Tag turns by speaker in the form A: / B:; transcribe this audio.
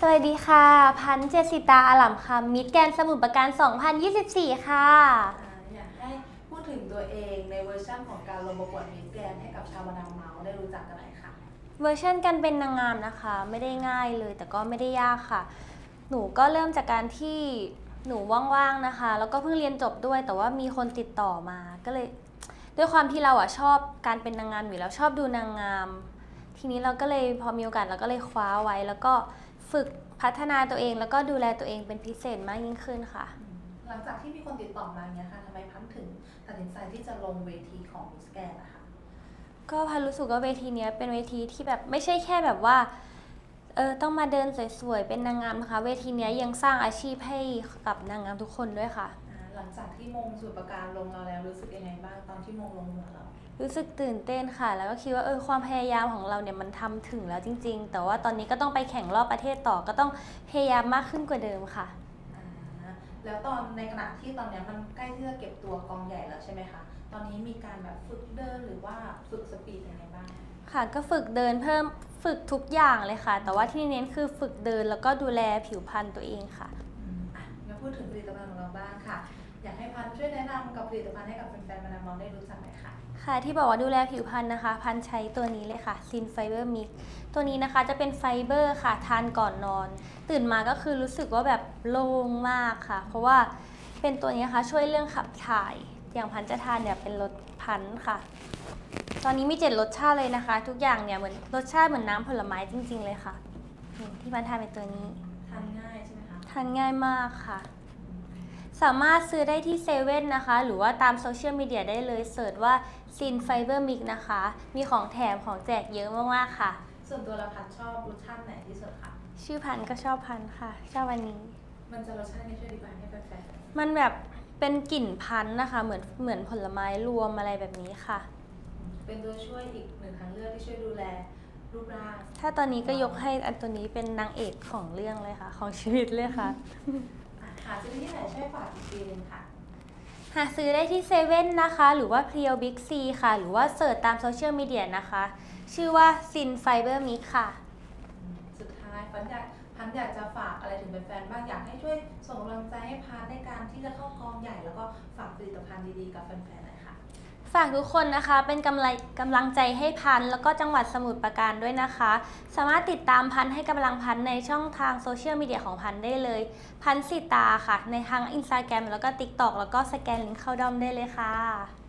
A: สวัสดีค่ะ พันธุ์เจสิตาอาลัมคำมิตรแกรนด์สมุทรปราการ 2024 ค่ะ
B: อ่าอยากให้พูดถึงตัวเองในเวอร์ชั่นของการลงประกวดมิสแกรนด์ให้กับชาวมาดามเมาส์ได้รู้จักกันหน่อยค่ะ
A: เวอร์ชันการเป็นนางงามนะคะ ไม่ได้ง่ายเลยแต่ก็ไม่ได้ยากค่ะ หนูก็เริ่มจากการที่หนูว่างๆนะคะ แล้วก็เพิ่งเรียนจบด้วย แต่ว่ามีคนติดต่อมาก็เลย ด้วยความที่เราอะชอบการเป็นนางงามอยู่แล้วชอบดูนางงาม ทีนี้เราก็เลยพอมีโอกาสเราก็เลยคว้าไว้ แล้วก็ ฝึกพัฒนาตัวเองแล้วก็ดูแลตัวเองเป็นพิเศษมากยิ่งขึ้นค่ะ
B: หลังจากที่มีคนติดต่อมาเนี่ยค่ะทำไมพันถึงตัดสินใจที่จะลงเวทีของมิสแกรนด์นะคะ
A: ก็พันรู้สึกว่าเวทีเนี้ยเป็นเวทีที่แบบไม่ใช่แค่แบบว่าเออต้องมาเดินสวยๆเป็นนางงามนะคะ เวทีเนี้ยยังสร้างอาชีพให้กับนางงามทุกคนด้วยค่ะ
B: อ่า หลังจากที่มงสุดประการลงเราแล้วรู้สึกยังไงบ้างตอนที่มงลงหัวเรา
A: รู้สึกตื่นเต้นค่ะ แล้วก็คิดว่าเออความพยายามของเราเนี่ยมันทำถึงแล้วจริง ๆ แต่ว่าตอนนี้ก็ต้องไปแข่งรอบประเทศต่อก็ต้องพยายามมากขึ้นกว่าเดิมค่ะ
B: อ่าแล้วตอนในขณะที่ตอนเนี้ยมันใกล้ที่จะเก็บตัวกองใหญ่แล้วใช่ไหมคะ ตอนนี้มีการแบบฝึกเดินหรือว่าฝึกสปีดยังไงบ้าง
A: ค่ะก็ฝึกเดินเพิ่มฝึกทุกอย่างเลยค่ะ แต่ว่าที่เน้นคือฝึกเดินแล้วก็ดูแลผิวพรรณตัวเองค่ะ
B: อืมอะมาพูดถึงผลิตภัณฑ์ของเราบ้างค่ะ อยากให้พันช่วยแนะนำกับผลิตภัณฑ์ให้กับแฟนๆมาดามเมาส์ได้รู้จักหน่อยค่ะ
A: ค่ะที่บอกว่าดูแลผิวพรรณนะคะ พันใช้ตัวนี้เลยค่ะซินไฟเบอร์มิกตัวนี้นะคะจะเป็นไฟเบอร์ค่ะ ทานก่อนนอน ตื่นมาก็คือรู้สึกว่าแบบโล่งมากค่ะ เพราะว่าเป็นตัวนี้นะคะช่วยเรื่องขับถ่าย อย่างพันจะทานเนี่ยเป็นรสพันธุ์ค่ะ ตอนนี้มีเจ็ดรสชาติเลยนะคะ ทุกอย่างเนี่ยเหมือนรสชาติเหมือนน้ำผลไม้จริง ๆ เลยค่ะนี่ที่พันทานเป็นตัวนี้
B: ทานง่ายใช่ไหมคะ
A: ทานง่ายมากค่ะ สามารถซื้อได้ที่เซเว่นนะคะ หรือว่าตามโซเชียลมีเดียได้เลยเสิร์ชว่าซินไฟเบอร์มิกนะคะ มีของแถมของแจกเยอะมากๆค่ะ
B: ส่วนตัวเราพันชอบรสชาติไหนที่สุดคะ
A: ชื่อพันธุ์ก็ชอบพันธุ์ค่ะ ชอบอันนี้
B: มันจะรสชาตินี้ช่วยอธิบายให้แฟน
A: มันแบบเป็นกลิ่นพันธุ์นะคะ เหมือนเหมือนผลไม้รวมอะไรแบบนี้ค่ะ
B: ๆเป็นตัวช่วยอีกหนึ่งทางเลือกที่ช่วยดูแลรูปร่าง
A: ถ้าตอนนี้ก็ยกให้อันตัวนี้เป็นนางเอกของเรื่องเลยค่ะ ของชีวิตเลยค่ะ
B: อะ หาซื้อที่ไหนช่วยฝากอีกทีหนึงค่ะ
A: หาซื้อได้ที่เซเว่นนะคะ หรือว่าเพียวบิ๊กซีค่ะ หรือว่าเสิร์ชตามโซเชียลมีเดียนะคะ ชื่อว่าซินไฟเบอร์มิกค่ะ
B: สุดท้ายพันอยากพันอยากจะฝากอะไรถึงแฟนๆบ้างอยากให้ช่วยส่งกำลังใจให้พันในการที่จะเข้ากองใหญ่ แล้วก็ฝากผลิตภัณฑ์ดีๆกับแฟนๆหน่อยค่ะ
A: ฝากทุกคนนะคะเป็นกำลังกำลังใจให้พันแล้วก็จังหวัดสมุทรปราการด้วยนะคะ สามารถติดตามพันให้กำลังพันในช่องทางโซเชียลมีเดียของพันได้เลย พันสิตาค่ะ ในทางอินสตาแกรมแล้วก็ TikTok แล้วก็สแกนลิงก์เข้าดอมได้เลยค่ะ